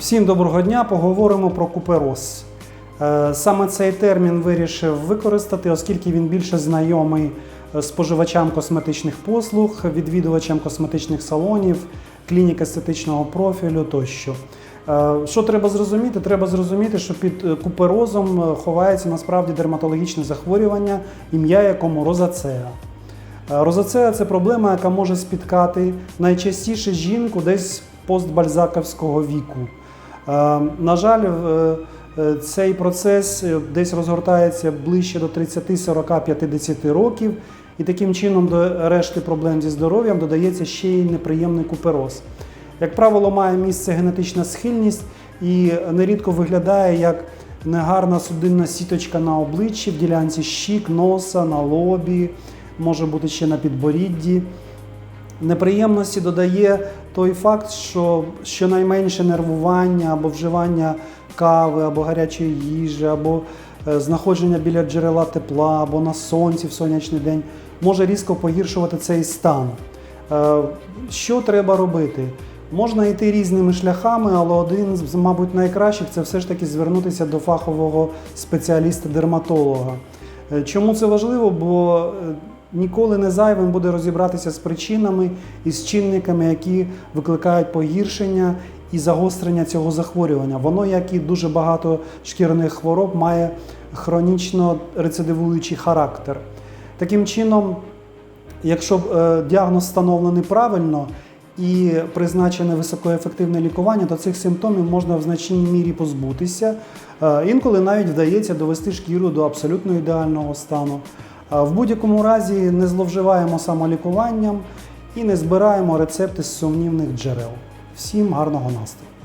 Всім доброго дня. Поговоримо про купероз. Е, Саме цей термін вирішив використати, оскільки він більше знайомий е, споживачам косметичних послуг, відвідувачам косметичних салонів, клінік естетичного профілю тощо. Е, Що треба зрозуміти? Треба зрозуміти, що під куперозом ховається насправді дерматологічне захворювання, ім'я якому розацеа. Розацеа це проблема, яка може спіткати найчастіше жінку десь постбальзаковського віку. Е, На жаль, е, цей процес е, десь розгортається ближче до 30, 40, 50 років, і таким чином до решти проблем зі здоров'ям додається ще й неприємний купероз. Як правило, має місце генетична схильність і нерідко виглядає як негарна судинна сіточка на обличчі в ділянці щік, носа, на лобі, може бути ще на підборідді. Неприємності додає той факт, що щонайменше нервування або вживання кави, або гарячої їжі, або е, знаходження біля джерела тепла, або на сонці в сонячний день може різко погіршувати цей стан. Е, Що треба робити? Можна йти різними шляхами, але один з, мабуть, найкращих це все ж таки звернутися до фахового спеціаліста-дерматолога. Е, Чому це важливо? Бо ніколи не зайвим буде розібратися з причинами і з чинниками, які викликають погіршення і загострення цього захворювання. Воно, як і дуже багато шкірних хвороб, має хронічно рецидивуючий характер. Таким чином, якщо е, діагноз встановлений правильно і призначене високоефективне лікування, то цих симптомів можна в значній мірі позбутися. Е, Інколи навіть вдається довести шкіру до абсолютно ідеального стану. В будь-якому разі не зловживаємо самолікуванням і не збираємо рецепти з сумнівних джерел. Всім гарного настрою!